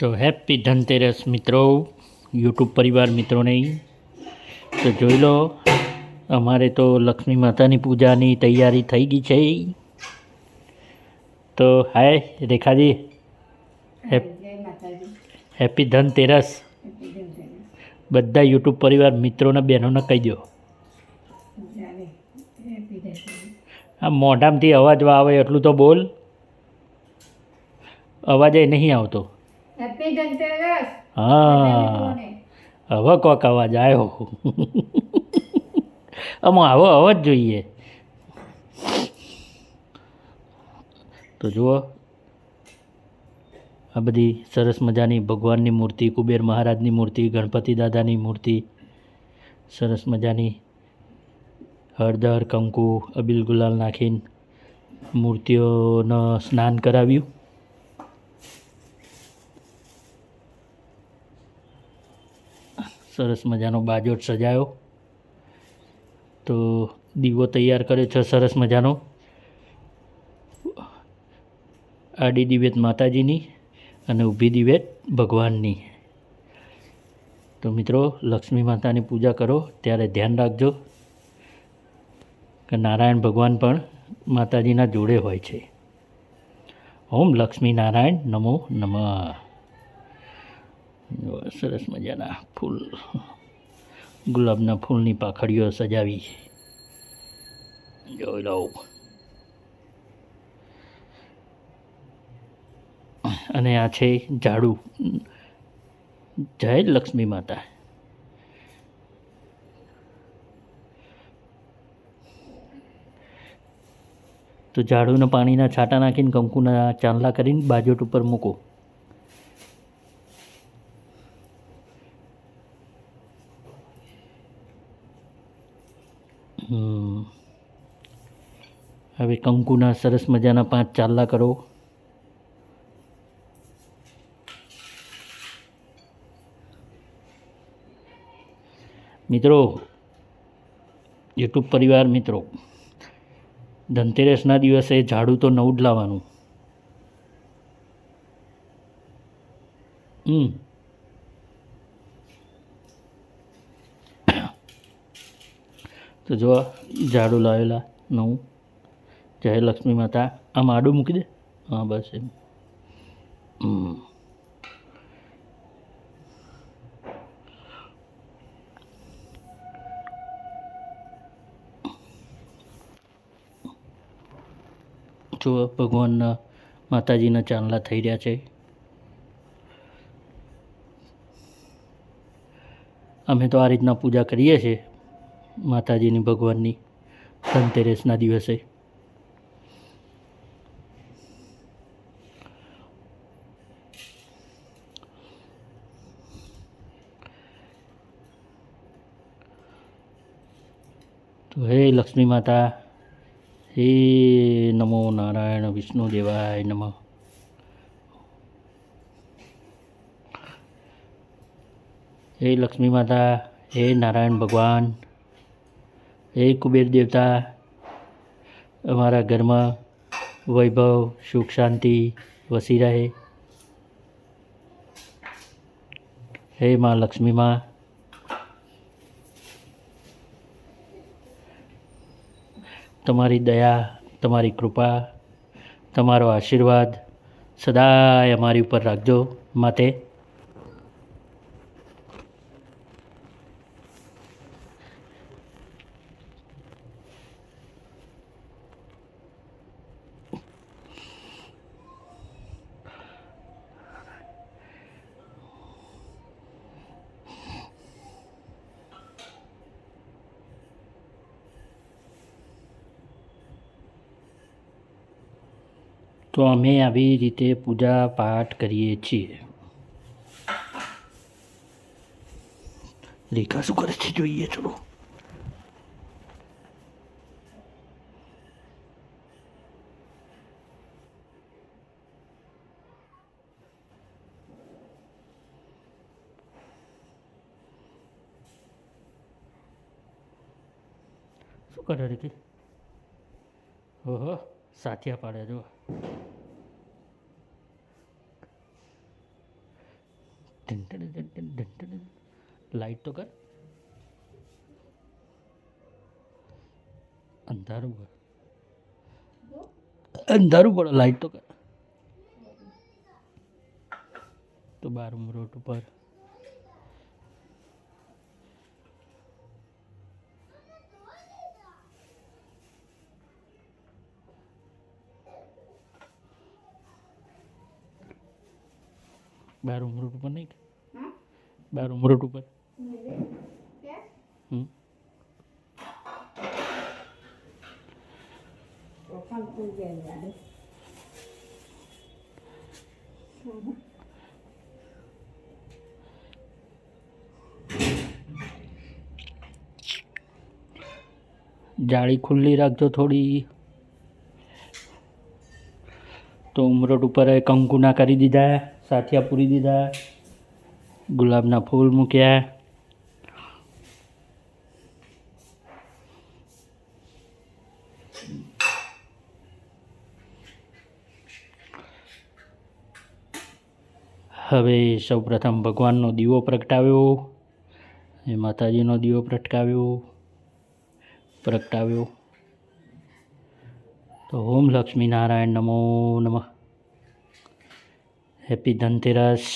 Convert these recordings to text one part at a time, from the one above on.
તો હેપી ધનતેરસ મિત્રો યુટ્યુબ પરિવાર મિત્રોને. તો જોઈ લો અમારે તો લક્ષ્મી માતાની પૂજાની તૈયારી થઈ ગઈ છે. તો હાય રેખાજી હેપ હેપી ધનતેરસ. બધા યુટ્યુબ પરિવાર મિત્રોને બહેનોને કહી દો. આ મોઢામાંથી અવાજ આવે એટલું તો બોલ. અવાજ એ નહીં આવતો. હેપી ધનતેરસ હા. હવે કોક અવાજ આવ્યો આમાં આવો અવાજ જોઈએ. તો જુઓ. આ બધી સરસ મજાની ભગવાનની મૂર્તિ, કુબેર મહારાજની મૂર્તિ, ગણપતિ દાદાની મૂર્તિ, સરસ મજાની હળદર, કંકુ, અબીલ ગુલાલ નાખીને મૂર્તિઓનો સ્નાન કરાવ્યું. સરસ મજાનો બાજોટ સજાયો. તો દીવો તૈયાર કર્યો છે, સરસ મજાનો. આડી દિવેત માતાજીની અને ઊભી દિવેત ભગવાનની. તો મિત્રો, લક્ષ્મી માતાની પૂજા કરો, ત્યારે ધ્યાન રાખજો કે નારાયણ ભગવાન પણ માતાજીના જોડે હોય છે. ઓમ લક્ષ્મી નારાયણ નમો નમઃ. સરસ મજાના ફૂલ. ગુલાબના ફૂલની પાખડીઓ સજાવી. જોઈ લઉં. અને આ છે ઝાડુ. જય લક્ષ્મી માતા. તો ઝાડુના પાણીના છાંટા નાખીને કંકુના ચાંદલા કરીને બાજોટ ઉપર મૂકો. હવે કંકુના સરસ મજાના પાંચ ચાલ્લા કરો. મિત્રો, યુટ્યુબ પરિવાર મિત્રો, ધનતેરસના દિવસે ઝાડુ તો નવું જ લાવવાનું. હમ. તો જો, ઝાડુ લાવેલા, નવું. જય લક્ષ્મી માતા, આ માડું મૂકી દે. હા, બસ એમ. જો, ભગવાનના માતાજીના ચાંદલા થઈ રહ્યા છે. અમે તો આ રીતના પૂજા કરીએ છીએ. માતાજીની ભગવાનની ધનતેરસના દિવસે. તો હે લક્ષ્મી માતા, હે નમો નારાયણ વિષ્ણુ દેવાય નમઃ. હે લક્ષ્મી માતા, હે નારાયણ ભગવાન હે કુબેર દેવતા અમારા ઘરમાં વૈભવ, સુખ, શાંતિ વસી રહે. હે માં લક્ષ્મી માં. તમારી દયા, તમારી કૃપા, તમારો આશીર્વાદ સદાય અમારી ઉપર રાખજો માટે તો અમે આવી રીતે પૂજા પાઠ કરીએ છીએ. રેખા શું કરે છે જોઈએ ચલો. શું કરે રેખી ઓહો. સાથિયા પાડે જો. લાઈટ તો કર. અંધારું કર અંધારું પડે, લાઈટ તો કર. તો બાર રોડ ઉપર. બારું રોડ ઉપર નહીં હા બારું રોડ ઉપર કે હમ ઓખાણ થઈ જાય ગાડી જાળી ખુલ્લી રાખજો થોડી તો ઉમરોટ ઉપર કંકુના કરી દીધા સાથિયા પૂરી દીધા, ગુલાબના ફૂલ મૂક્યા. હવે સૌપ્રથમ ભગવાનનો દીવો પ્રગટાવ્યો, એ માતાજીનો દીવો પ્રગટાવ્યો પ્રગટાવ્યો. તો ઓમ લક્ષ્મી નારાયણ નમો નમઃ. હેપી ધનતેરસ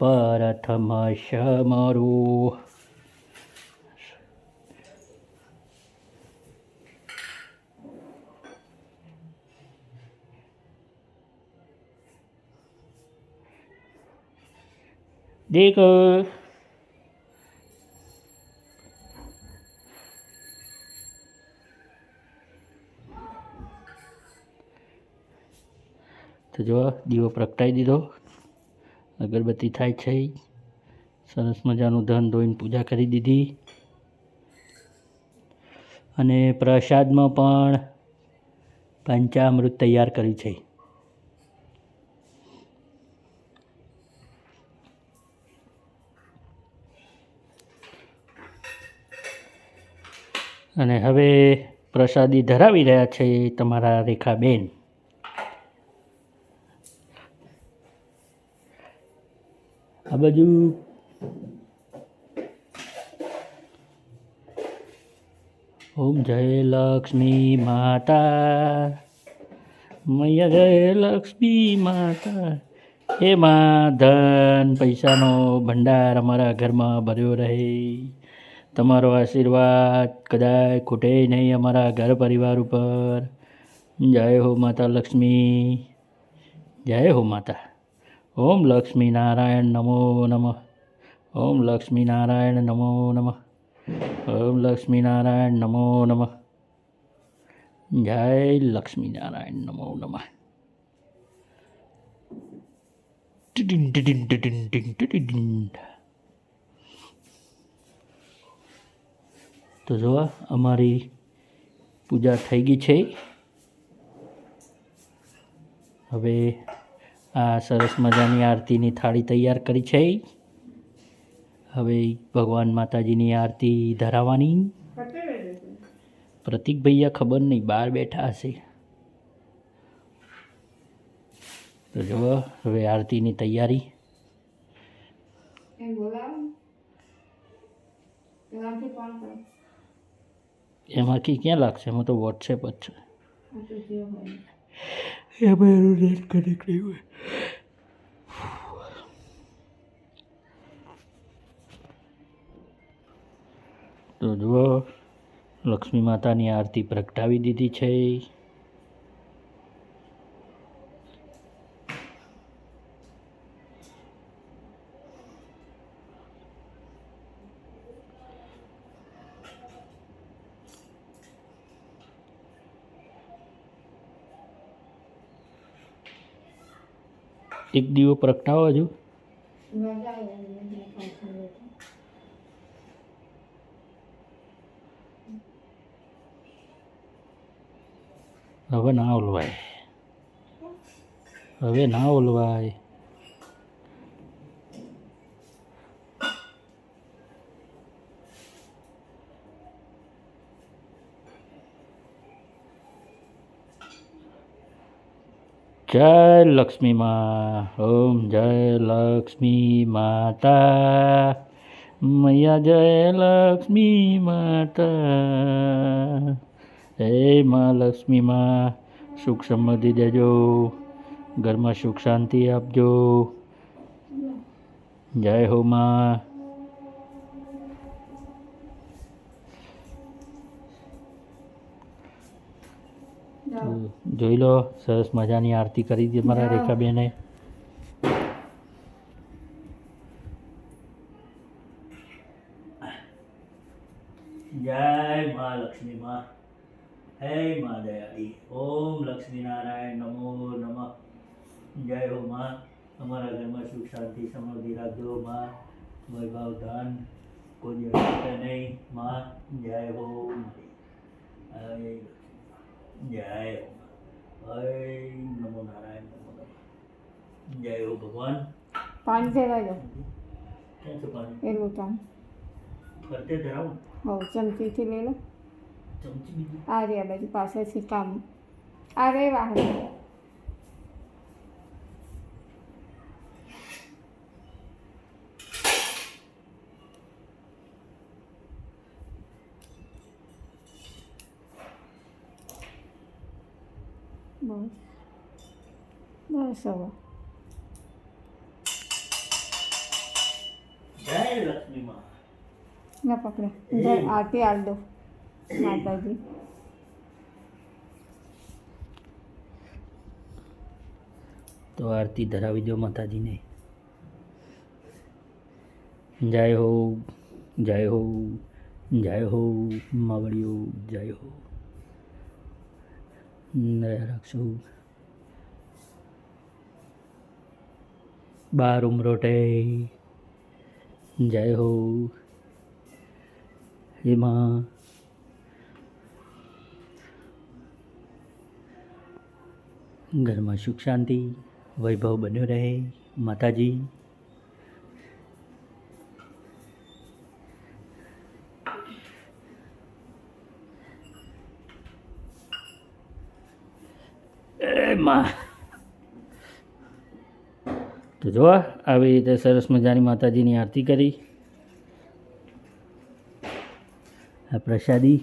પ્રથમ સમરો દેખ તો જો, દીવો પ્રગટાવી દીધો. અગરબત્તી થાય છે. સરસ મજાનું ધન ધોઈને પૂજા કરી દીધી. અને પ્રસાદમાં પણ પંચામૃત તૈયાર કર્યું છે. અને હવે પ્રસાદી ધરાવી રહ્યા છે તમારા રેખાબેન. આ બાજુ ઓમ જય લક્ષ્મી માતા, મૈયા જય લક્ષ્મી માતા. એમાં ધન, પૈસાનો ભંડાર અમારા ઘરમાં ભર્યો રહે. તમારો આશીર્વાદ કદાચ ખૂટે નહીં અમારા ઘર પરિવાર ઉપર. જય હો માતા લક્ષ્મી. જય હો માતા. ઓમ લક્ષ્મી નારાયણ નમો નમઃ. ઓમ લક્ષ્મી નારાયણ નમો નમઃ. ઓમ લક્ષ્મી નારાયણ નમો નમઃ. જય લક્ષ્મી નારાયણ નમો. નમઃ. તો જો અમારી પૂજા થઈ ગઈ છે. હવે આ સરસ મજાની આરતીની થાળી તૈયાર કરી છે. હવે ભગવાન માતાજીની આરતી ધરાવવાની પ્રતિક ભૈયા ખબર નહીં બહાર બેઠા હશે. તો જો હવે આરતીની તૈયારી. એમાંથી ક્યાં લાગશે? એમાં તો વોટ્સએપ જ છે. એમાં એનું નેટ કનેક્ટ નહીં હોય. તો જુઓ લક્ષ્મી માતાની આરતી પ્રગટાવી દીધી છે. એક દીવો પ્રગટાવો હજુ. હવે ના ઓલવાય હવે ના ઓલવાય જય લક્ષ્મી માં ઓમ જય લક્ષ્મી માતા મૈયા જય લક્ષ્મી માતા હે માં લક્ષ્મી માં સુખ સમૃદ્ધિ દેજો, ઘરમાં સુખ શાંતિ આપજો. જય હો માં. જોઈ લો સરસ મજાની આરતી કરી હતી મારા રેખાબેને. જય મા લક્ષ્મી મા. હે મા દયાળી. ઓમ લક્ષ્મી નારાયણ નમો નમઃ. જય હો મા. અમારા ઘરમાં સુખ શાંતિ સમૃદ્ધિ રાખજો મા. વૈભવ ધન કોઈ નહીં મા. જય હો મારી હે લક્ષ્મી જય હો માં. હે નમો નારાયણ નમો નમઃ જય હો ભગવાન પાણી ધરાઈ દો ક્યાં છે પાણી એ લોટાનું ફરતે ધરાવું હો ચમચીથી લઈ લો ચમચી બીજી આ રે આ બાજુ પાછળથી કામ બસ. બસ હવે. જય લક્ષ્મી માં ના પકડે. આરતી આલ દો માતાજી. તો આરતી ધરાવી દો માતાજીને. જય હો જય હો જય હો માવડીઓ જય હો. રાખશો. બાર ઉમરોટે જય હો. એમાં ઘરમાં સુખ શાંતિ વૈભવ બન્યો રહે માતાજી એ માં. તો જો આવી રીતે સરસ મજાની માતાજીની આરતી કરી. આ પ્રસાદી